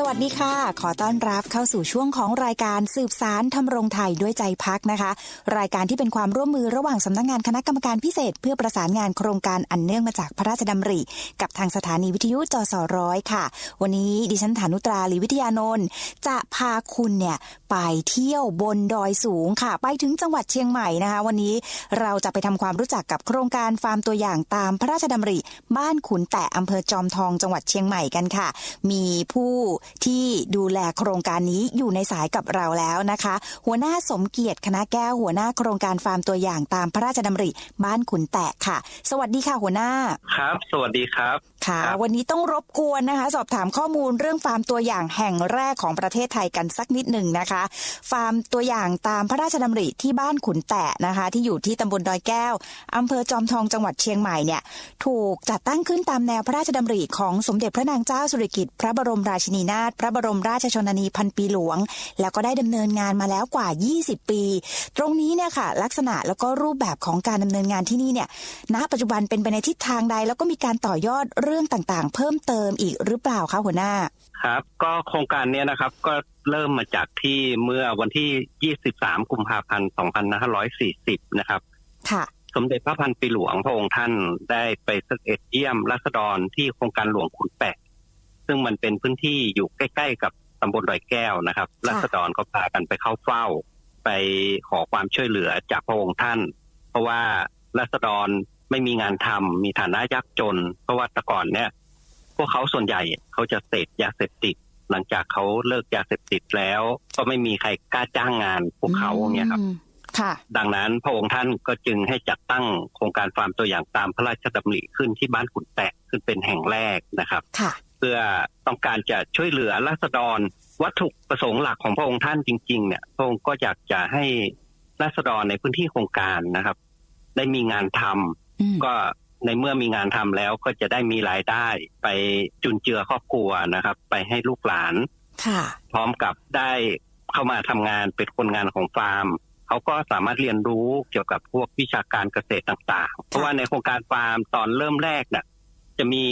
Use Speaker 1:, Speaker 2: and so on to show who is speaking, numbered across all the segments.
Speaker 1: สวัสดีค่ะ ขอต้อนรับเข้าสู่ช่วงของรายการสืบสารทำรงไทยด้วยใจพักนะคะ รายการที่เป็นความร่วมมือระหว่างสำนักงงานคณะกรรมการพิเศษ เพื่อประสานงานโครงการอันเนื่องมาจากพระราชดำริ กับทางสถานีวิทยุจสร้อยค่ะ วันนี้ดิฉันฐานุตราหรือวิทยานนท์จะพาคุณเนี่ยไปเที่ยวบนดอยสูงค่ะ ไปถึงจังหวัดเชียงใหม่นะคะ วันนี้เราจะไปทำความรู้จักกับโครงการฟาร์มตัวอย่างตามพระราชดำริ บ้านขุนแตะอำเภอจอมทองจังหวัดเชียงใหม่กันค่ะ มีผู้ที่ดูแลโครงการนี้อยู่ในสายกับเราแล้วนะคะ หัวหน้าสมเกียรติคณะแก้วหัวหน้าโครงการฟาร์มตัวอย่างตามพระราชดำริบ้านขุนแตะค่ะ สวัสดีค่ะหัวหน้า
Speaker 2: ครับ สวัสดีครับ
Speaker 1: ค่ะ
Speaker 2: ครับ
Speaker 1: วันนี้ต้องรบกวนนะคะ สอบถามข้อมูลเรื่องฟาร์มตัวอย่างแห่งแรกของประเทศไทยกันสักนิดหนึ่งนะคะ ฟาร์มตัวอย่างตามพระราชดำริที่บ้านขุนแตะนะคะ ที่อยู่ที่ตำบลดอยแก้วอำเภอจอมทองจังหวัดเชียงใหม่เนี่ยถูกจัดตั้งขึ้นตามแนวพระราชดำริของสมเด็จพระนางเจ้าสุริกิติ์พระบรมราชินีนาถพระบรมราชชนนีพันปีหลวง แล้วก็ได้ดำเนินงานมาแล้วกว่า 20 ปี ตรงนี้เนี่ยค่ะ ลักษณะแล้วก็รูปแบบของการดำเนินงานที่นี่เนี่ยณปัจจุบันเป็นไปในทิศทางใดแล้วก็มีการต่อยอดเรื่องต่างๆ เพิ่มเติมอีกหรือเปล่าคะหัวหน้า
Speaker 2: ครับ ก็โครงการเนี้ยนะครับก็เริ่มมาจากที่เมื่อวันที่ 23 กุมภาพันธ์ 2540 นะครับ
Speaker 1: ค่ะ
Speaker 2: สมเด็จพระพันปีหลวงพระองค์ท่านได้ไปเสด็จเยี่ยมราษฎรที่โครงการหลวงขุนแปะซึ่งมันเป็นพื้นที่อยู่ใกล้ ๆ กับตำบลดอยแก้วนะครับ
Speaker 1: ค่ะ
Speaker 2: ราษฎรก็พากันไปเข้าเฝ้า ไปขอความช่วยเหลือจากพระองค์ท่าน เพราะว่าราษฎร ไม่มีงานทำมีฐานะยากจน เพราะว่าแต่ก่อนเนี่ย พวกเขาส่วนใหญ่เขาจะเสพยาเสพติด หลังจากเขาเลิกยาเสพติดแล้ว ก็ไม่มีใครกล้าจ้างงานพวกเขาเนี่ยครับ
Speaker 1: อืมค่ะ
Speaker 2: ดังนั้นพระองค์ท่านก็จึงให้จัดตั้งโครงการฟาร์มตัวอย่างตามพระราชดำริขึ้นที่บ้านขุนแตะขึ้นเป็นแห่งแรกนะครับ
Speaker 1: ค่ะ
Speaker 2: เพื่อต้องการจะช่วยเหลือราษฎร วัตถุประสงค์หลักของพระองค์ท่านจริง ๆ เนี่ยพระองค์ก็อยากจะให้ราษฎรในพื้นที่โครงการนะครับ ได้มีงานทำ
Speaker 1: อืม
Speaker 2: ก็ในเมื่อมีงานทำแล้วก็จะได้มีรายได้ไปจุนเจือครอบครัวนะครับ ไปให้ลูกหลาน
Speaker 1: ค่ะ
Speaker 2: พร้อมกับได้เข้ามาทำงานเป็นคนงานของฟาร์มเขาก็สามารถเรียนรู้เกี่ยวกับพวกวิชาการเกษตรต่างๆ เพราะว่าในโครงการฟาร์มตอนเริ่มแรกเนี่ยจะมี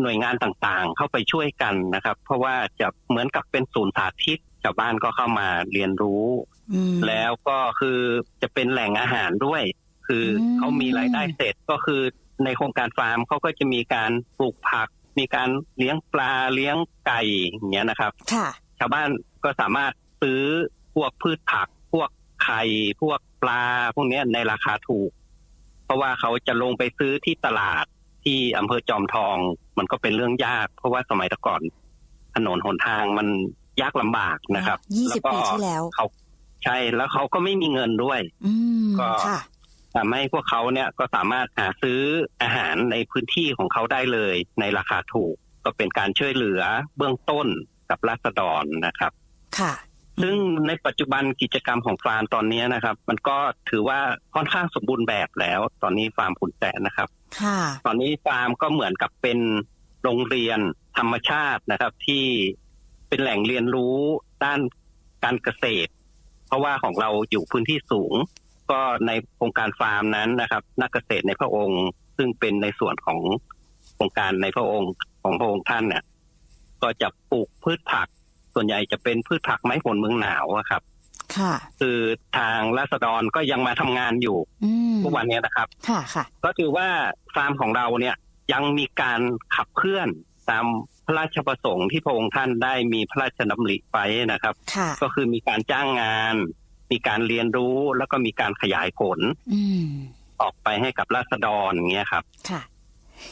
Speaker 2: หน่วยงานต่างๆ เข้าไปช่วยกันนะครับ เพราะว่าจะเหมือนกับเป็นศูนย์สาธิตชาวบ้านก็เข้ามาเรียนรู้
Speaker 1: อืม
Speaker 2: แล้วก็คือจะเป็นแหล่งอาหารด้วย คืออ
Speaker 1: ม
Speaker 2: เขามีรายได้เสร็จก็คือในโครงการฟาร์มเขาก็จะมีการปลูกผัก มีการเลี้ยงปลาเลี้ยงไก่อย่างเงี้ยนะครับ
Speaker 1: ค่ะ
Speaker 2: ชาวบ้านก็สามารถซื้อพวกพืชผัก พวกไข่พวกปลาพวกเนี้ยในราคาถูก เพราะว่าเขาจะลงไปซื้อที่ตลาดที่อำเภอจอมทอง มันก็เป็นเรื่องยาก เพราะว่าสมัยแต่ก่อน ถนนหนทางมันยากลำบากนะครับ
Speaker 1: ยี่สิบ
Speaker 2: ก็
Speaker 1: ปีที่แล้ว
Speaker 2: เขาใช่แล้วเขาก็ไม่มีเงินด้วย
Speaker 1: อืม
Speaker 2: ก็
Speaker 1: ค่ะ
Speaker 2: ทำให้พวกเขาเนี่ยก็สามารถหาซื้ออาหารในพื้นที่ของเขาได้เลยในราคาถูก ก็เป็นการช่วยเหลือเบื้องต้นกับราษฎรนะครับ
Speaker 1: ค่ะ
Speaker 2: ซึ่งในปัจจุบันกิจกรรมของฟาร์มตอนนี้นะครับ มันก็ถือว่าค่อนข้างสมบูรณ์แบบแล้ว ตอนนี้ฟาร์มขุนแตะนะครับ
Speaker 1: ค่ะ
Speaker 2: ตอนนี้ฟาร์มก็เหมือนกับเป็นโรงเรียนธรรมชาตินะครับ ที่เป็นแหล่งเรียนรู้ด้านการเกษตร เพราะว่าของเราอยู่พื้นที่สูง ก็ในโครงการฟาร์มนั้นนะครับนักเกษตรในพระองค์ ซึ่งเป็นในส่วนของโครงการในพระองค์ของพระองค์ท่านเนี่ยก็จะปลูกพืชผัก ส่วนใหญ่จะเป็นพืชผักไม้ผลเมืองหนาวอะครับ
Speaker 1: ค่ะ
Speaker 2: คือทางราษฎรก็ยังมาทำงานอยู่
Speaker 1: อืม
Speaker 2: ทุกวันเนี้ยนะครับ
Speaker 1: ค่ะค่ะ
Speaker 2: ก็ถือว่าฟาร์มของเราเนี่ยยังมีการขับเคลื่อนตามพระราชประสงค์ที่พระองค์ท่านได้มีพระราชดำริไว้นะครับ
Speaker 1: ค่ะ
Speaker 2: ก็คือมีการจ้างงาน มีการเรียนรู้แล้วก็มีการขยายผล
Speaker 1: อืม
Speaker 2: ออกไปให้กับราษฎรอย่างเงี้ยครับ
Speaker 1: ค่ะ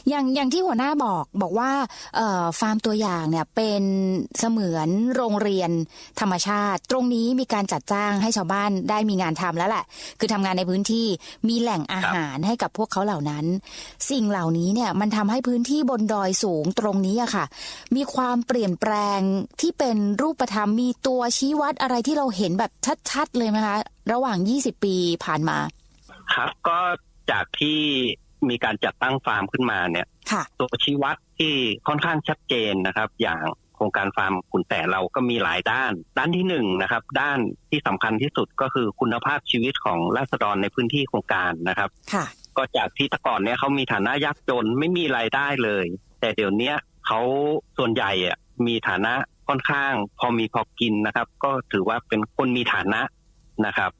Speaker 1: อย่างอย่างที่หัวหน้าบอกบอกว่าเอ่อฟาร์มตัวอย่างเนี่ยเป็นเสมือนโรงเรียนธรรมชาติ ตรงนี้มีการจัดจ้างให้ชาวบ้านได้มีงานทำแล้วแหละ คือทำงานในพื้นที่มีแหล่งอาหารให้กับพวกเขาเหล่านั้น สิ่งเหล่านี้เนี่ยมันทำให้พื้นที่บนดอยสูงตรงนี้อะค่ะ มีความเปลี่ยนแปลงที่เป็นรูปธรรมมีตัวชี้วัดอะไรที่เราเห็นแบบชัด ๆ เลยไหมคะ ระหว่าง 20 ปีผ่านมา
Speaker 2: ครับก็จากที่ มีการจัดตั้งฟาร์มขึ้นมาเนี่ย
Speaker 1: ค่ะ
Speaker 2: ตัวชี้วัดที่ค่อนข้างชัดเจนนะครับ อย่างโครงการฟาร์มขุนแต่เราก็มีหลายด้าน ด้านที่หนึ่งนะครับ ด้านที่สำคัญที่สุดก็คือคุณภาพชีวิตของราษฎรในพื้นที่โครงการนะครับ
Speaker 1: ค่ะ
Speaker 2: ก็จากที่แตะก่อนเนี่ยเขามีฐานะยากจนไม่มีรายได้เลย แต่เดี๋ยวเนี้ยเขาส่วนใหญ่อะมีฐานะค่อนข้าง พอมีพอกินนะครับ ก็ถือว่าเป็นคนมีฐานะนะครับ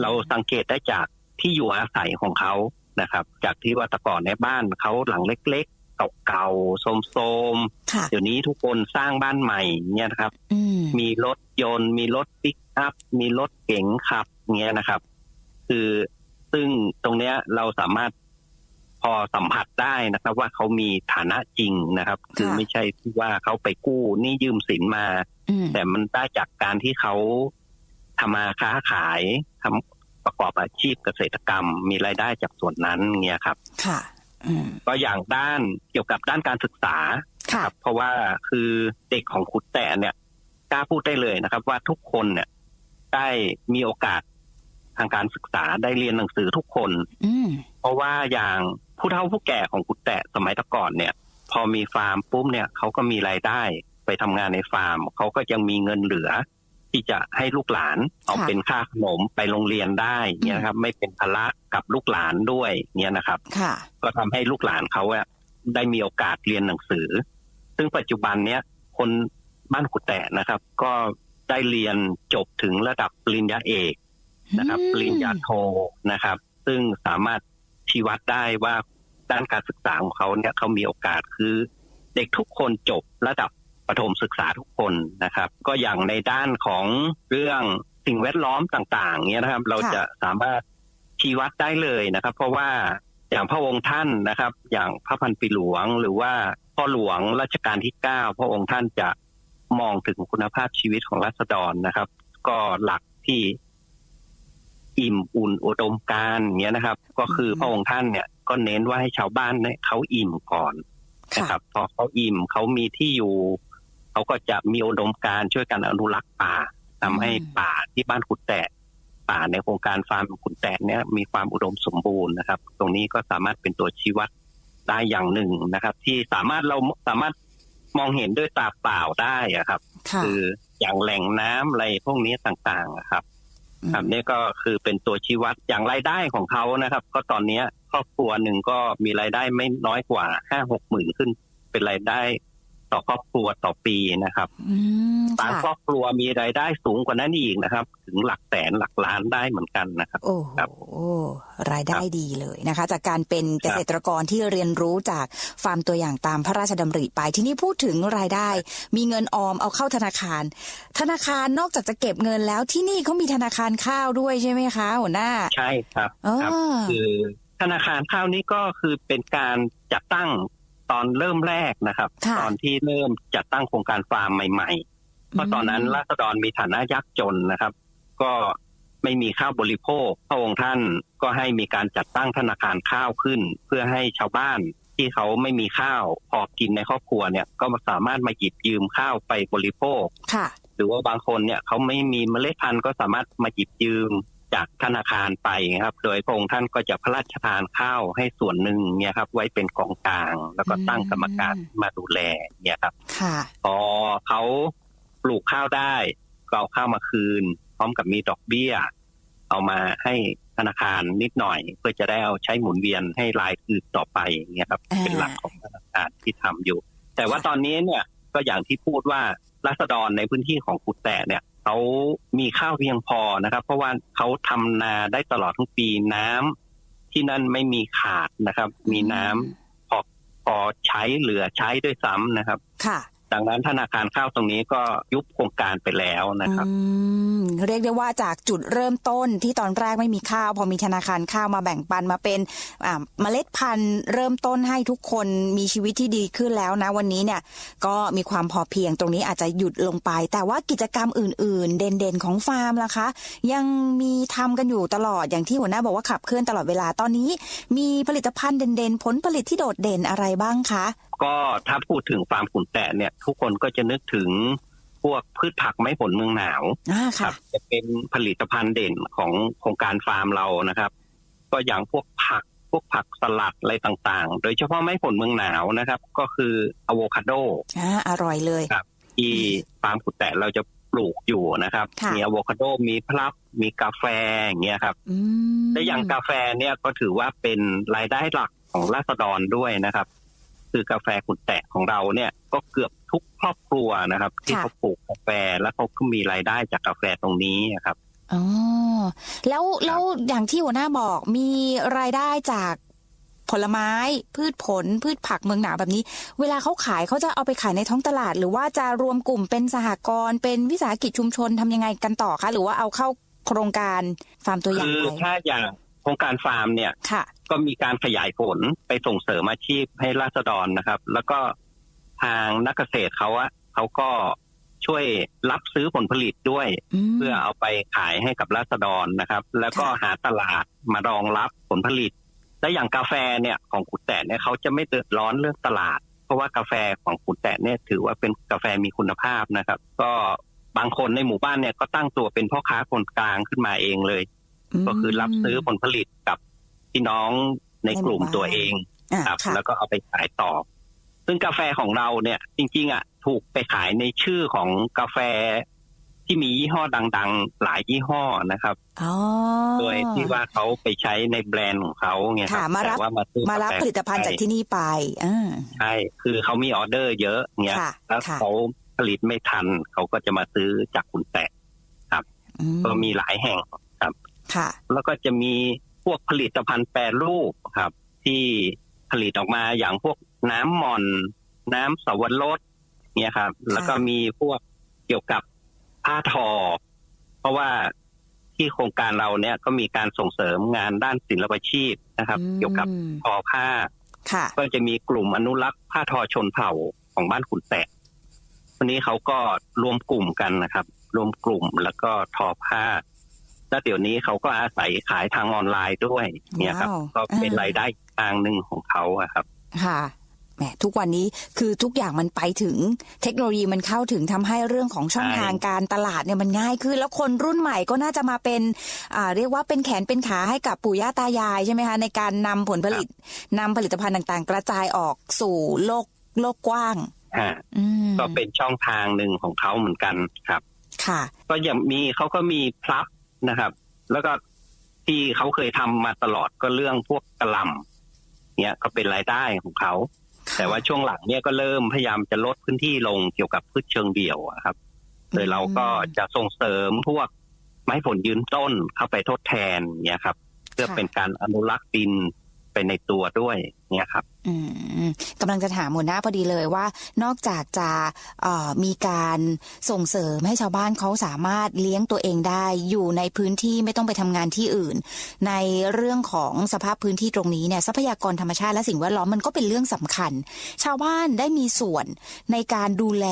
Speaker 2: เราสังเกตได้จากที่อยู่อาศัยของเขา นะครับ จากที่ว่าแตะก่อนในยบ้านเขาหลังเล็กๆเก่าๆโทรมๆ
Speaker 1: ค่ะ
Speaker 2: เดี๋ยวนี้ทุกคนสร้างบ้านใหม่เนี่ยนะครับ
Speaker 1: อืม
Speaker 2: มีรถยนต์ มีรถปิกอัพ มีรถเก๋งขับเงี้ยนะครับ คือซึ่งตรงเนี้ยเราสามารถพอสัมผัสได้นะครับ ว่าเขามีฐานะจริงนะครับ คือไม่ใช่ที่ว่าเขาไปกู้หนี่ยืมสินมา
Speaker 1: อืม
Speaker 2: แต่มันได้จากการที่เขาทำมาค้าขายทำ ประกอบอาชีพเกษตรกรรม มีรายได้จากส่วนนั้นเงี้ยครับ
Speaker 1: ค่ะอืม
Speaker 2: ก็อย่างด้านเกี่ยวกับด้านการศึกษา
Speaker 1: ค่ะ
Speaker 2: ครับเพราะว่าคือเด็กของคุณแต่เนี่ยกล้าพูดได้เลยนะครับ ว่าทุกคนเนี่ยได้มีโอกาสทางการศึกษาได้เรียนหนังสือทุกคน
Speaker 1: อืม
Speaker 2: เพราะว่าอย่างผู้เฒ่าผู้แก่ของคุณแต่สมัยแตะก่อนเนี่ย พอมีฟาร์มปุ๊บเนี่ยเขาก็มีรายได้ไปทำงานในฟาร์มเขาก็ยังมีเงินเหลือ ที่จะให้ลูกหลานเอา
Speaker 1: ค่ะ
Speaker 2: เป็นค่าขนมไปโรงเรียนได้เนี่ยนะครับ ไม่เป็นภาระกับลูกหลานด้วยเนี่ยนะครับ
Speaker 1: ค่ะ
Speaker 2: ก็ทำให้ลูกหลานเขาอะได้มีโอกาสเรียนหนังสือ ซึ่งปัจจุบันเนี้ยคนบ้านกุดแตะนะครับ ก็ได้เรียนจบถึงระดับปริญญาเอกนะครับ
Speaker 1: อืม
Speaker 2: ปริญญาโทนะครับ ซึ่งสามารถชี้วัดได้ว่าด้านการศึกษาของเขาเนี่ยเขามีโอกาสคือ เด็กทุกคนจบระดับ ประถมศึกษาทุกคนนะครับ ก็อย่างในด้านของเรื่องสิ่งแวดล้อมต่างๆเนี่ยนะครับ เราจะสามารถชี้วัดได้เลยนะครับ เพราะว่าอย่างพระองค์ท่านนะครับ อย่างพระพันปีหลวง หรือว่าพ่อหลวงรัชกาลที่เก้าพระองค์ท่านจะมองถึงคุณภาพชีวิตของราษฎรนะครับ ก็หลักที่อิ่มอุ่นอุดมการณ์อย่างเงี้ยนะครับ ก็คือพระองค์ท่านเนี่ย ก็เน้นว่าให้ชาวบ้านเนี่ยเขาอิ่มก่อนนะ
Speaker 1: ค่ะ
Speaker 2: ครับพอเขาอิ่มเขามีที่อยู่ เขาก็จะมีอุดมการณ์ช่วยกันอนุรักษ์ป่าทำให้ป่าที่บ้านขุดแตะป่าในโครงการฟาร์มขุนแตกเนี่ยมีความอุดมสมบูรณ์นะครับ ตรงนี้ก็สามารถเป็นตัวชี้วัดได้อย่างหนึ่งนะครับ ที่สามารถเราสามารถมองเห็นด้วยตาเปล่าได้อะครับ
Speaker 1: ค่ะ
Speaker 2: คืออย่างแหล่งน้ำอะไรพวกนี้ต่างๆอะครับครับนี่ก็คือเป็นตัวชี้วัดอย่างรายได้ของเขานะครับ ก็ตอนเนี้ยครอบครัวหนึ่งก็มีรายได้ไม่น้อยกว่าห้าหกหมื่นขึ้น เป็นรายได้ ต่อครอบครัวต่อปีนะครับ
Speaker 1: อืม
Speaker 2: บาง
Speaker 1: ค่ะ
Speaker 2: ครอบครัวมีรายได้สูงกว่านั้นอีกนะครับ ถึงหลักแสนหลักล้านได้เหมือนกันนะครับ
Speaker 1: โอ้
Speaker 2: ครับ
Speaker 1: โหรายได้ดีเลยนะคะ จากการเป็นเกษตรกรที่เรียนรู้จากฟาร์มตัวอย่างตามพระราชดำริไปที่นี่พูดถึงรายได้ มีเงินออมเอาเข้าธนาคาร ธนาคารนอกจากจะเก็บเงินแล้วที่นี่เขามีธนาคารข้าวด้วยใช่ไหมคะหัวหน้า
Speaker 2: ใช่ครับ
Speaker 1: อ๋อ
Speaker 2: ครับคือธนาคารข้าวนี้ก็คือเป็นการจัดตั้ง ตอนเริ่มแรกนะครับ
Speaker 1: ค่ะ
Speaker 2: ตอนที่เริ่มจัดตั้งโครงการฟาร์มใหม่ๆเพราะตอนนั้นราษฎรมีฐานะยากจนนะครับ ก็ไม่มีข้าวบริโภคพระองค์ท่านก็ให้มีการจัดตั้งธนาคารข้าวขึ้น เพื่อให้ชาวบ้านที่เขาไม่มีข้าวพอกินในครอบครัวเนี่ย ก็สามารถมาหยิบยืมข้าวไปบริโภค
Speaker 1: ค่ะ
Speaker 2: หรือว่าบางคนเนี่ยเขาไม่มีเมล็ดพันธุ์ก็สามารถมาหยิบยืม จากธนาคารไปครับ โดยพระองค์ท่านก็จะพระราชทานข้าวให้ส่วนหนึ่งเนี่ยครับ ไว้เป็นกองกลาง แล้วก็ตั้งกรรมการมาดูแลเนี่ยครับ
Speaker 1: ค่ะ
Speaker 2: พอเขาปลูกข้าวได้ก็เอาข้าวมาคืน พร้อมกับมีดอกเบี้ย เอามาให้ธนาคารนิดหน่อย เพื่อจะได้เอาใช้หมุนเวียนให้รายอื่นต่อไปอย่างเงี้ยครับ
Speaker 1: อ่า
Speaker 2: เป็นหลักของธนาคารที่ทำอยู่ แต่ว่า
Speaker 1: ค่ะ
Speaker 2: ตอนนี้เนี่ยก็อย่างที่พูดว่ารัษฎรในพื้นที่ของกุดแตะเนี่ย เขามีข้าวเพียงพอนะครับ เพราะว่าเขาทำนาได้ตลอดทั้งปีน้ำที่นั่นไม่มีขาดนะครับ มีน้ำพอพอใช้เหลือใช้ด้วยซ้ำนะครับ
Speaker 1: ค่ะ
Speaker 2: ดังนั้นธนาคารข้าวตรงนี้ก็ยุบโครงการไปแล้วนะครับ
Speaker 1: เรียกได้ว่าจากจุดเริ่มต้นที่ตอนแรกไม่มีข้าว พอมีธนาคารข้าวมาแบ่งปันมาเป็นเมล็ดพันธุ์ เริ่มต้นให้ทุกคนมีชีวิตที่ดีขึ้นแล้วนะวันนี้เนี่ย ก็มีความพอเพียงตรงนี้อาจจะหยุดลงไป แต่ว่ากิจกรรมอื่น ๆ เด่นๆของฟาร์มล่ะคะ ยังมีทำกันอยู่ตลอดอย่างที่หัวหน้าบอกว่าขับเคลื่อนตลอดเวลาตอนนี้ มีผลิตภัณฑ์เด่นๆ ผลผลิตที่โดดเด่นอะไรบ้างคะ
Speaker 2: ก็ถ้าพูดถึงฟาร์มขุนแตะเนี่ย ทุกคนก็จะนึกถึงพวกพืชผักไม้ผลเมืองหนาว
Speaker 1: อ่า
Speaker 2: ค
Speaker 1: ค่ะ
Speaker 2: รับจะเป็นผลิตภัณฑ์เด่นของโครงการฟาร์มเรานะครับ ก็อย่างพวกผักพวกผักสลัดอะไรต่างๆ โดยเฉพาะไม้ผลเมืองหนาวนะครับ ก็คืออะโวคาโด
Speaker 1: อ่าอร่อยเลย
Speaker 2: ที่ฟาร์มขุดแตะเราจะปลูกอยู่นะครับ
Speaker 1: ค่ะ
Speaker 2: มีอะโวคาโดมีพลับ มีกาแฟอย่างเงี้ยครับ
Speaker 1: อืม
Speaker 2: และอย่างกาแฟเนี่ยก็ถือว่าเป็นรายได้หลักของราษฎรด้วยนะครับ คือกาแฟขุนแตะของเราเนี่ยก็เกือบทุกครอบครัวนะครับ ที่เขาปลูกกาแฟแล้วเขาก็มีรายได้จากกาแฟตรงนี้ครับ
Speaker 1: อ๋อแล้วแล้วอย่างที่หัวหน้าบอกมีรายได้จากผลไม้ พืชผล พืชผักเมืองหนาวแบบนี้ เวลาเขาขายเขาจะเอาไปขายในท้องตลาด หรือว่าจะรวมกลุ่มเป็นสหกรณ์เป็นวิสาหกิจชุมชนทำยังไงกันต่อคะ หรือว่าเอาเข้าโครงการฟาร์มตัวอย่าง
Speaker 2: คือ
Speaker 1: ไป
Speaker 2: ถ้าอย่าง โครงการฟาร์มเนี่ย
Speaker 1: ค่ะ
Speaker 2: ก็มีการขยายผลไปส่งเสริมอาชีพให้ราษฎรนะครับ แล้วก็ทางนักเกษตรเขาอะเขาก็ช่วยรับซื้อผลผลิตด้วย
Speaker 1: ม
Speaker 2: เพื่อเอาไปขายให้กับราษฎรนะครับ แล้วก็
Speaker 1: ค่ะ
Speaker 2: หาตลาดมารองรับผลผลิต และอย่างกาแฟเนี่ยของขุนแตะเนี่ยเขาจะไม่เดือดร้อนเรื่องตลาด เพราะว่ากาแฟของขุนแตะเนี่ยถือว่าเป็นกาแฟมีคุณภาพนะครับ ก็บางคนในหมู่บ้านเนี่ยก็ตั้งตัวเป็นพ่อค้าคนกลางขึ้นมาเองเลย
Speaker 1: ม
Speaker 2: ก็คือรับซื้อผลผลิตกับพี่น้องในกลุ่ม
Speaker 1: ในหมู่บ้าน
Speaker 2: ตัวเอง
Speaker 1: อ่า
Speaker 2: ครับ
Speaker 1: ค่ะ
Speaker 2: แล้วก็เอาไปขายต่อ ซึ่งกาแฟของเราเนี่ย จริง ๆอะถูกไปขายในชื่อของกาแฟที่มียี่ห้อดัง ๆ หลายยี่ห้อนะครับ
Speaker 1: อ๋อ
Speaker 2: โดยที่ว่าเขาไปใช้ในแบรนด์ของเขาเนี่ยค
Speaker 1: ค่ะ
Speaker 2: รับ
Speaker 1: มารับ
Speaker 2: แต่ว่ามาซื้อ
Speaker 1: มารับ
Speaker 2: กแฟ
Speaker 1: ผลิตภัณฑ์จากที่นี่ไปอ่า
Speaker 2: ใช่ คือเขามีออเดอร์เยอะเนี่ย
Speaker 1: ค่ะ
Speaker 2: แล้ว
Speaker 1: ค่ะ
Speaker 2: เขาผลิตไม่ทัน เขาก็จะมาซื้อจากคุณแตะ
Speaker 1: อื
Speaker 2: ก็มีหลายแห่ง
Speaker 1: ค่ะ
Speaker 2: แล้วก็จะมีพวกผลิตภัณฑ์แปรรูปครับ ที่ผลิตออกมาอย่างพวกน้ำหม่อน น้ำสวรสเนี่ยครับ แล้วก็มีพวกเกี่ยวกับผ้าทอ เพราะว่าที่โครงการเราเนี่ยก็มีการส่งเสริมงานด้านศิลปาชีพนะครับ
Speaker 1: อืม
Speaker 2: เกี่ยวกับทอผ้า
Speaker 1: ค่ะ
Speaker 2: ก็จะมีกลุ่มอนุรักษ์ผ้าทอชนเผ่าของบ้านขุนแตะวันนี้เขาก็รวมกลุ่มกันนะครับ รวมกลุ่มแล้วก็ทอผ้า แล้วเดี๋ยวนี้เขาก็อาศัยขายทางออนไลน์ด้วยเนี่ยครับ
Speaker 1: ว้าว
Speaker 2: ก็เป็น
Speaker 1: อ่าร
Speaker 2: รายได้ทางหนึ่งของเขาอะครับ
Speaker 1: ค่ะแหมทุกวันนี้คือทุกอย่างมันไปถึงเทคโนโลยีมันเข้าถึงทำให้เรื่องของช่อง
Speaker 2: ใช่
Speaker 1: ทางการตลาดเนี่ยมันง่ายขึ้น แล้วคนรุ่นใหม่ก็น่าจะมาเป็นอ่าเรียกว่าเป็นแขนเป็นขาให้กับปู่ย่าตายายใช่ไหมคะในการนำผลผลิตนำผลิตภัณฑ์ต่างๆ กระจายออกสู่โลกโลกกว้าง
Speaker 2: ฮะ
Speaker 1: อืม
Speaker 2: ก็เป็นช่องทางหนึ่งของเขาเหมือนกันครับ
Speaker 1: ค่ะ
Speaker 2: ก็ยังมีเขาก็มีพลับ นะครับ แล้วก็ที่เขาเคยทำมาตลอดก็เรื่องพวกกระลำเนี่ยก็เป็นรายได้ของเขา แต่ว่าช่วงหลังเนี่ยก็เริ่มพยายามจะลดพื้นที่ลงเกี่ยวกับพืชเชิงเดี่ยวครับโดยเราก็จะส่งเสริมพวกไม้ผลยืนต้นเข้าไปทดแทนเนี่ยครับ เพื่อเป็นการอนุรักษ์ดิน ไปในตัวด้วยเนี่ยครับ
Speaker 1: อืมกำลังจะถามหัวหน้าพอดีเลยว่า นอกจากจะเอ่อมีการส่งเสริมให้ชาวบ้านเขาสามารถเลี้ยงตัวเองได้อยู่ในพื้นที่ไม่ต้องไปทำงานที่อื่น ในเรื่องของสภาพพื้นที่ตรงนี้เนี่ยทรัพยากรธรรมชาติและสิ่งแวดล้อมมันก็เป็นเรื่องสำคัญ ชาวบ้านได้มีส่วนในการดูแล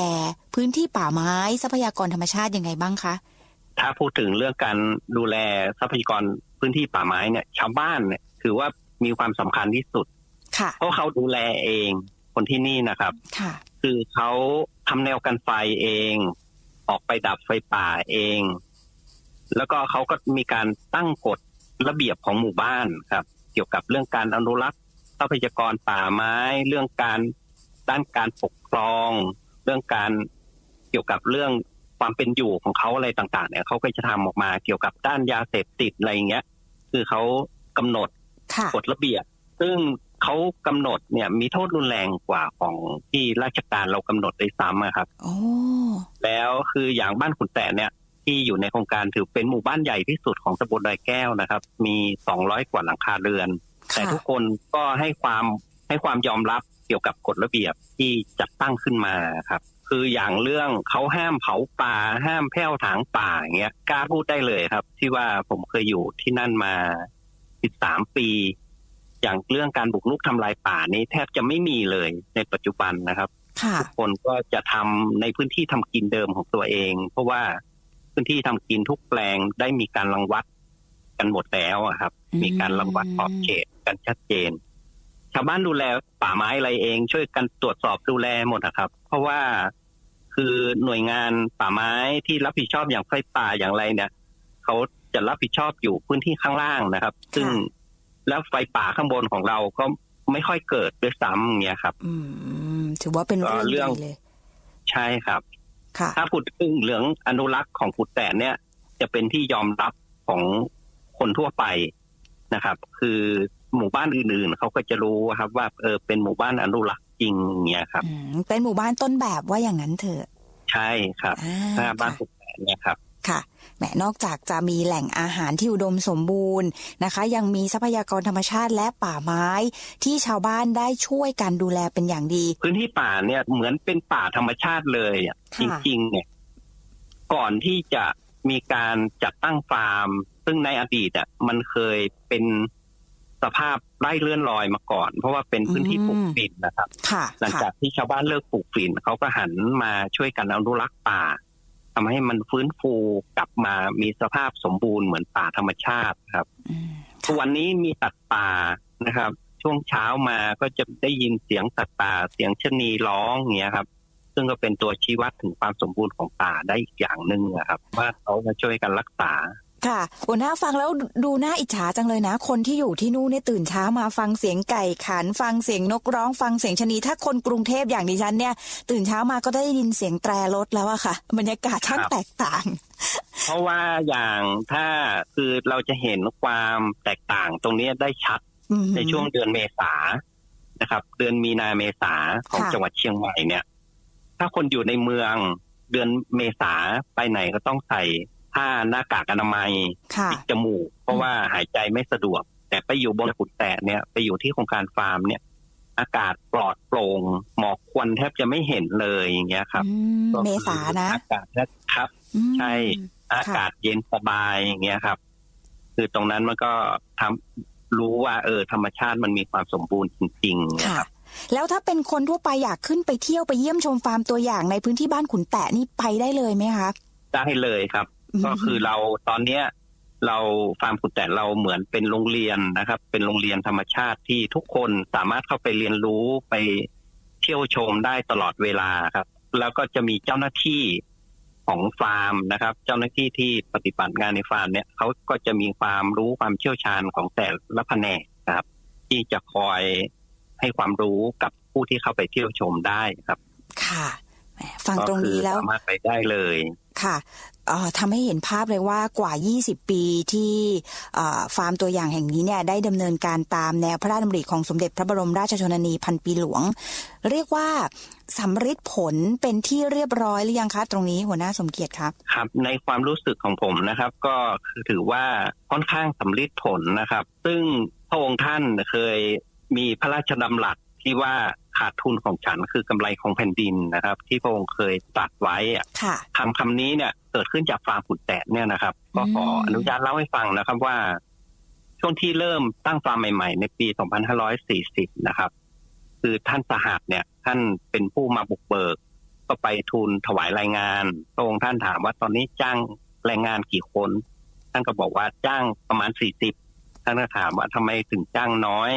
Speaker 1: พื้นที่ป่าไม้ทรัพยากรธรรมชาติยังไงบ้างคะ
Speaker 2: ถ้าพูดถึงเรื่องการดูแลทรัพยากรพื้นที่ป่าไม้เนี่ย ชาวบ้านเนี่ยถือว่า มีความสำคัญที่สุด
Speaker 1: ค่ะ
Speaker 2: เพราะเขาดูแลเองคนที่นี่นะครับ
Speaker 1: ค่ะ
Speaker 2: คือเขาทำแนวกันไฟเอง ออกไปดับไฟป่าเอง แล้วก็เขาก็มีการตั้งกฎระเบียบของหมู่บ้านครับ เกี่ยวกับเรื่องการอนุรักษ์ทรัพยากรป่าไม้ เรื่องการด้านการปกครอง เรื่องการเกี่ยวกับเรื่องความเป็นอยู่ของเขาอะไรต่าง ๆ เนี่ยเขาก็จะทำออกมาเกี่ยวกับด้านยาเสพติดอะไรอย่างเงี้ย คือเขากำหนด
Speaker 1: ค่ะ
Speaker 2: กฎระเบียบ ซึ่งเขากำหนดเนี่ยมีโทษรุนแรงกว่าของที่ราชการเรากำหนดด้วยซ้ำอะครับ
Speaker 1: โอ้
Speaker 2: แล้วคืออย่างบ้านขุนแตะเนี่ย ที่อยู่ในโครงการถือเป็นหมู่บ้านใหญ่ที่สุดของตำบลดอยแก้วนะครับ มี200กว่าหลังคาเรือน แต่
Speaker 1: ค่ะ
Speaker 2: ทุกคนก็ให้ความให้ความยอมรับเกี่ยวกับกฎระเบียบที่จัดตั้งขึ้นมาครับ คืออย่างเรื่องเขาห้ามเผาป่า ห้ามแผ้วถางป่าอย่างเงี้ยกล้าพูดได้เลยครับ ที่ว่าผมเคยอยู่ที่นั่นมา 13 ปี อย่างเรื่องการบุกรุกทำลายป่านี้แทบจะไม่มีเลยในปัจจุบันนะครับ
Speaker 1: ค่ะ
Speaker 2: ทุกคนก็จะทำในพื้นที่ทำกินเดิมของตัวเอง เพราะว่าพื้นที่ทำกินทุกแปลงได้มีการรังวัดกันหมดแล้วอะครับ
Speaker 1: อืม
Speaker 2: มีการรังวัดขอบเขตกันชัดเจน ชาวบ้านดูแลป่าไม้อะไรเอง ช่วยกันตรวจสอบดูแลหมดนะครับ เพราะว่าคือหน่วยงานป่าไม้ที่รับผิดชอบอย่างไฟป่าอย่างไรเนี่ยเขา จะรับผิดชอบอยู่พื้นที่ข้างล่างนะครับ ซึ่งแล้วไฟป่าข้างบนของเราก็ไม่ค่อยเกิดด้วยซ้ำเนี่ยครับ
Speaker 1: อืมถือว่าเป็นเรื่อง
Speaker 2: เรื่อง
Speaker 1: ดีเลย
Speaker 2: ใช่ครับ
Speaker 1: ค่ะ
Speaker 2: ถ้าพูดถึงเรื่องอนุรักษ์ของกุดแตนเนี่ย จะเป็นที่ยอมรับของคนทั่วไปนะครับ คือหมู่บ้านอื่นๆเขาก็จะรู้ครับ ว่าเออเป็นหมู่บ้านอนุรักษ์จริงเนี่ยครับ
Speaker 1: อืมเป็นหมู่บ้านต้นแบบว่าอย่างนั้นเถอะ
Speaker 2: ใช่ครับ
Speaker 1: อ่
Speaker 2: ถ้าบ้าน
Speaker 1: ค่ะ
Speaker 2: กุดแตนเนี่ยครับ
Speaker 1: ค่ะแหมนอกจากจะมีแหล่งอาหารที่อุดมสมบูรณ์นะคะ ยังมีทรัพยากรธรรมชาติและป่าไม้ ที่ชาวบ้านได้ช่วยกันดูแลเป็นอย่างดี
Speaker 2: พื้นที่ป่าเนี่ยเหมือนเป็นป่าธรรมชาติเลยอะจ
Speaker 1: ค่ะ
Speaker 2: ริงๆเนี่ยก่อนที่จะมีการจัดตั้งฟาร์ม ซึ่งในอดีตอะมันเคยเป็นสภาพไร่เลื่อนลอยมาก่อน เพราะว่าเป็นพื้นที่ปลูกฝิ่นนะครับ
Speaker 1: ค่ะ
Speaker 2: หลัง
Speaker 1: ค่ะ
Speaker 2: จากที่ชาวบ้านเลิกปลูกฝิ่นเขาก็หันมาช่วยกันอนุรักษ์ป่า ทำให้มันฟื้นฟูกลับมามีสภาพสมบูรณ์เหมือนป่าธรรมชาติครับ
Speaker 1: อืม
Speaker 2: ทุกวันนี้มีสัตว์ป่านะครับ ช่วงเช้ามาก็จะได้ยินเสียงสัตว์ป่า เสียงชะนีร้องอย่างเงี้ยครับ ซึ่งก็เป็นตัวชี้วัดถึงความสมบูรณ์ของป่าได้อีกอย่างหนึ่งอะครับ ว่าเขามาช่วยกันรักษา
Speaker 1: ค่ะ หัวหน้าฟังแล้วดูน่าอิจฉาจังเลยนะ คนที่อยู่ที่นู่นเนี่ยตื่นเช้ามาฟังเสียงไก่ขัน ฟังเสียงนกร้องฟังเสียงชะนี ถ้าคนกรุงเทพอย่างดิฉันเนี่ย ตื่นเช้ามาก็ได้ยินเสียงแตรรถแล้วอะค่ะ บรรยากาศช่าง
Speaker 2: ครับ
Speaker 1: แตกต่าง
Speaker 2: เพราะว่าอย่างถ้าคือเราจะเห็นความแตกต่างตรงนี้ได้ชัด
Speaker 1: อืม
Speaker 2: ในช่วงเดือนเมษานะครับ เดือนมีนาเมษาของ
Speaker 1: ค่ะ
Speaker 2: จังหวัดเชียงใหม่เนี่ย ถ้าคนอยู่ในเมืองเดือนเมษาไปไหนก็ต้องใส่ ผ้าหน้ากากอนามัย
Speaker 1: ค่ะ
Speaker 2: ปิดจมูก เพราะว่าหายใจไม่สะดวก แต่ไปอยู่บนขุดแตะเนี่ยไปอยู่ที่โครงการฟาร์มเนี่ย อากาศปลอดโปร่งหมอกควันแทบจะไม่เห็นเลยอย่างเงี้ยครับ
Speaker 1: อืม
Speaker 2: ก็คือ
Speaker 1: เมษานะ
Speaker 2: อากาศครับ
Speaker 1: อืม
Speaker 2: ใช่อากาศเย็นสบายอย่างเงี้ยครับ คือตรงนั้นมันก็ทำรู้ว่า เออ ธรรมชาติมันมีความสมบูรณ์จริงๆนะ
Speaker 1: ค่ะ
Speaker 2: ครับ
Speaker 1: แล้วถ้าเป็นคนทั่วไปอยากขึ้นไปเที่ยวไปเยี่ยมชมฟาร์มตัวอย่างในพื้นที่บ้านขุนแตะนี่ไปได้เลยไหมคะ
Speaker 2: ได้เลยครับ ก็คือเราตอนเนี้ย เราฟาร์มขุดแต่เราเหมือนเป็นโรงเรียนนะครับ เป็นโรงเรียนธรรมชาติที่ทุกคนสามารถเข้าไปเรียนรู้ไปเที่ยวชมได้ตลอดเวลาครับ แล้วก็จะมีเจ้าหน้าที่ของฟาร์มนะครับ เจ้าหน้าที่ที่ปฏิบัติงานในฟาร์มเนี่ยเขาก็จะมีความรู้ความเชี่ยวชาญของแต่ละแผนกนะครับ ที่จะคอยให้ความรู้กับผู้ที่เข้าไปเที่ยวชมได้ครับ
Speaker 1: ค่ะแหมฟังตรง
Speaker 2: ก็คือ
Speaker 1: นี้แล้ว
Speaker 2: สามารถไปได้เลย
Speaker 1: ค่ะทำให้เห็นภาพเลยว่ากว่า 20 ปีที่ฟาร์มตัวอย่างแห่งนี้เนี่ยได้ดำเนินการตามแนวพระราชดำริของสมเด็จพระบรมราชชนนีพันปีหลวง เรียกว่าสำฤทธิ์ผลเป็นที่เรียบร้อยหรือยังคะตรงนี้หัวหน้าสมเกียรติครับ
Speaker 2: ครับ ในความรู้สึกของผมนะครับ ก็คือถือว่าค่อนข้างสำลิดผลนะครับ ซึ่งพระองค์ท่านเคยมีพระราชดำรัสที่ว่าขาดทุนของฉันคือกำไรของแผ่นดินนะครับ ที่พระองค์เคยตรัสไว้อะ
Speaker 1: ค่ะ
Speaker 2: คำคำนี้เนี่ยเกิดขึ้นจากฟาร์มขุดแตดเนี่ยนะครับ ก็ขอ
Speaker 1: อืม
Speaker 2: อนุญาตเล่าให้ฟังนะครับว่า ช่วงที่เริ่มตั้งฟาร์มใหม่ ๆ ในปี 2540 นะครับ คือท่านสหัสเนี่ย ท่านเป็นผู้มาบุกเบิก ก็ไปทูลถวายรายงานพระองค์ท่านถามว่าตอนนี้จ้างแรงงานกี่คน ท่านก็บอกว่าจ้างประมาณ 40 ท่านก็ถามว่าทำไมถึงจ้างน้อย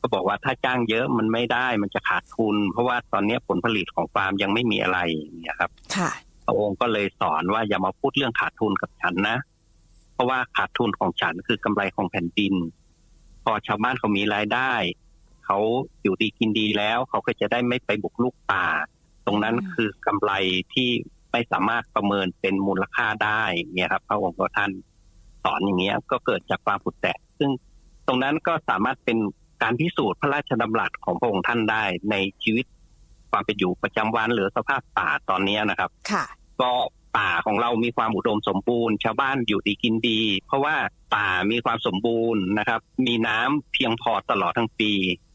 Speaker 2: ก็บอกว่าถ้าจ้างเยอะมันไม่ได้มันจะขาดทุน เพราะว่าตอนนี้ผลผลิตของฟาร์มยังไม่มีอะไรอย่างเนี่ยครับ
Speaker 1: ค่ะ
Speaker 2: พระองค์ก็เลยสอนว่าอย่ามาพูดเรื่องขาดทุนกับฉันนะ เพราะว่าขาดทุนของฉันคือกำไรของแผ่นดิน พอชาวบ้านเขามีรายได้เขาอยู่ดีกินดีแล้ว เขาก็จะได้ไม่ไปบุกลุกป่า ตรงนั้น
Speaker 1: อืม
Speaker 2: คือกำไรที่ไม่สามารถประเมินเป็นมูลค่าได้เนี่ยครับ พระองค์ก็ท่านสอนอย่างเงี้ยก็เกิดจากความผุดแตกซึ่งตรงนั้นก็สามารถเป็น การพิสูจน์พระราชดำรัสของพระองค์ท่านได้ในชีวิตความเป็นอยู่ประจำวันหรือสภาพป่าตอนเนี้ยนะครับ
Speaker 1: ค่ะ
Speaker 2: ก็ป่าของเรามีความอุดมสมบูรณ์ ชาวบ้านอยู่ดีกินดี เพราะว่าป่ามีความสมบูรณ์นะครับ มีน้ำเพียงพอตลอดทั้งปี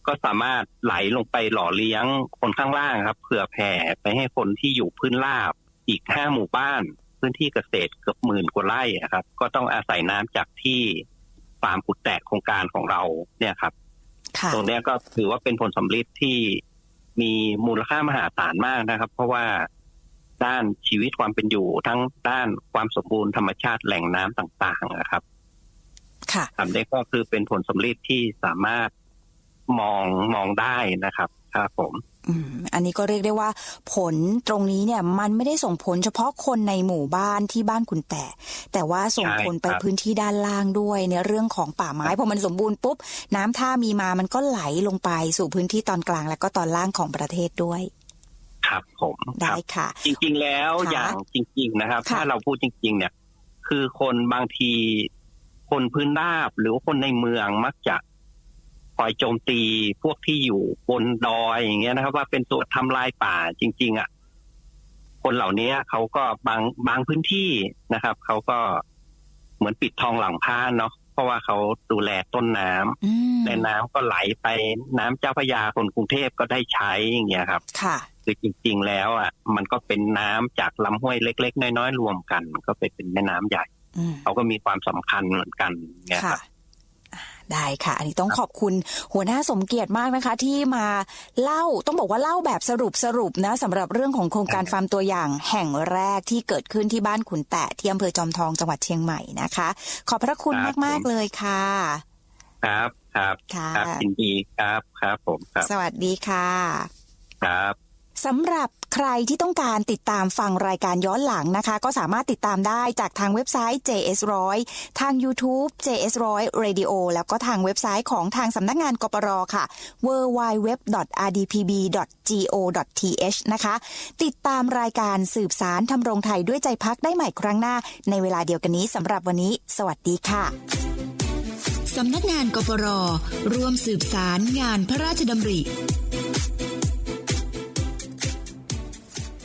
Speaker 2: ก็สามารถไหลลงไปหล่อเลี้ยงคนข้างล่างครับ เผื่อแผ่ไปให้คนที่อยู่พื้นราบ อีกห้าหมู่บ้าน พื้นที่เกษตรเกือบหมื่นกว่าไร่อะครับ ก็ต้องอาศัยน้ำจากที่ฟาร์มกุดแตกโครงการของเราเนี่ยครับ
Speaker 1: ค่ะ
Speaker 2: ตรงเนี้ยก็ถือว่าเป็นผลสำลิดที่มีมูลค่ามหาศาลมากนะครับ เพราะว่าด้านชีวิตความเป็นอยู่ ทั้งด้านความสมบูรณ์ธรรมชาติแหล่งน้ำต่างๆนะครับ
Speaker 1: ค่ะ
Speaker 2: อันนี้ก็คือเป็นผลสำลิดที่สามารถมองมองได้นะครับครับผม
Speaker 1: อืมอันนี้ก็เรียกได้ว่า ผลตรงนี้เนี่ยมันไม่ได้ส่งผลเฉพาะคนในหมู่บ้านที่บ้านคุณแต่ แต่ว่าส่งผลไป
Speaker 2: ใช่ครับ
Speaker 1: พื้นที่ด้านล่างด้วยในเรื่องของป่าไม้พอมันสมบูรณ์ปุ๊บ น้ำท่ามีมามันก็ไหลลงไปสู่พื้นที่ตอนกลางและก็ตอนล่างของประเทศด้วย
Speaker 2: ครับผมค
Speaker 1: ได้
Speaker 2: รับ
Speaker 1: ค่ะ
Speaker 2: จริงๆแล้ว
Speaker 1: ค่ะ
Speaker 2: อย่างจริง ๆ นะครับ
Speaker 1: ค่ะ
Speaker 2: ถ้าเราพูดจริง ๆ เนี่ย คือคนบางทีคนพื้นราบหรือว่าคนในเมืองมักจะ คอยโจมตีพวกที่อยู่บนดอยอย่างเงี้ยนะครับ ว่าเป็นตัวทำลายป่าจริง ๆอะคนเหล่านี้เขาก็บางบางพื้นที่นะครับเขาก็เหมือนปิดทองหลังผ้าเนาะเพราะว่าเขาดูแลต้นน้ำ
Speaker 1: อืม
Speaker 2: และน้ำก็ไหลไปน้ำเจ้าพระยาคนกรุงเทพก็ได้ใช้อย่างเงี้ยครับ
Speaker 1: ค่ะ
Speaker 2: คือจริง ๆ แล้วอะ มันก็เป็นน้ำจากลำห้วยเล็ก ๆ น้อยๆรวมกัน ก็ไปเป็นแม่น้ำใหญ่
Speaker 1: อืม
Speaker 2: เขาก็มีความสำคัญเหมือนกันเนี่ยค
Speaker 1: ค่ะ
Speaker 2: รับ
Speaker 1: อ่า ได้ค่ะ อันนี้ต้องขอบคุณหัวหน้าสมเกียรติมากนะคะ ที่มาเล่าต้องบอกว่าเล่าแบบสรุปสรุปนะสำหรับเรื่องของโครงการฟาร์มตัวอย่างแห่งแรกที่เกิดขึ้นที่บ้านขุนแตะที่อำเภอจอมทองจังหวัดเชียงใหม่นะคะ ขอบพระคุณ
Speaker 2: ครับ
Speaker 1: มาก
Speaker 2: ผม
Speaker 1: ๆเลยค่ะ
Speaker 2: ครับครับ
Speaker 1: ค่ะ
Speaker 2: ครับยินดีครับครับผมครับ
Speaker 1: สวัสดีค่ะ
Speaker 2: ครับ
Speaker 1: สำหรับใครที่ต้องการติดตามฟังรายการย้อนหลังนะคะ ก็สามารถติดตามได้จากทางเว็บไซต์ JS100 ทาง YouTube JS100 Radio แล้วก็ทางเว็บไซต์ของทางสำนักงานกปรค่ะ www.rdpb.go.th นะคะ ติดตามรายการสืบสารทำรงไทยด้วยใจพักได้ใหม่ครั้งหน้า ในเวลาเดียวกันนี้สำหรับวันนี้ สวัสดีค่ะ
Speaker 3: สำนักงานกปรร่วมสืบสารงานพระราชดำริ